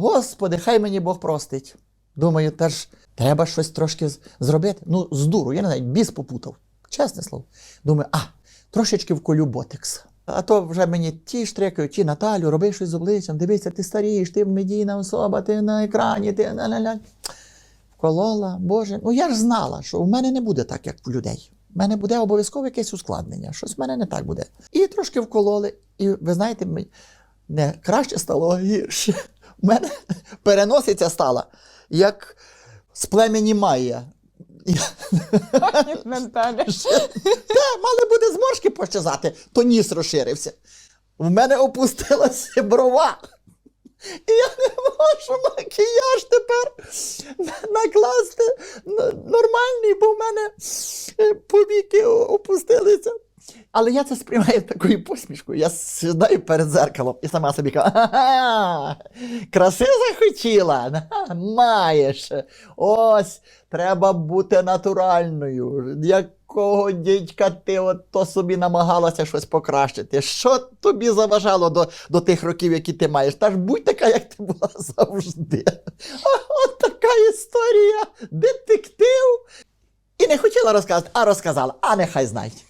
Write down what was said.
Господи, хай мені Бог простить. Думаю, та ж треба щось трошки зробити. Ну, з дуру, я не знаю, біс попутав. Чесне слово. Думаю, а, трошечки вколю ботекс. А то вже мені ті штрикають, ті Наталю, роби щось з обличчям, дивися, ти старієш, ти медійна особа, ти на екрані, ти ля-ля-ля. Вколола, Боже. Ну я ж знала, що в мене не буде так, як в людей. В мене буде обов'язково якесь ускладнення. Щось в мене не так буде. І трошки вкололи. І ви знаєте, не краще стало, гірше. У мене переносиця стала, як з племені Майя. Та, мали буде зморшки пощазати, то ніс розширився. В мене опустилася брова. І я не можу макіяж тепер накласти нормальний, бо в мене е, повіки опустилися. Але я це сприймаю такою посмішкою. Я сідаю перед зеркалом і сама собі кажу: краси захотіла, маєш. Ось, треба бути натуральною. Якого дідька ти от то собі намагалася щось покращити? Що тобі заважало до, до тих років, які ти маєш? Та ж будь така, як ти була завжди. А, от така історія. Детектив. І не хотіла розказати, а розказала, а нехай знають.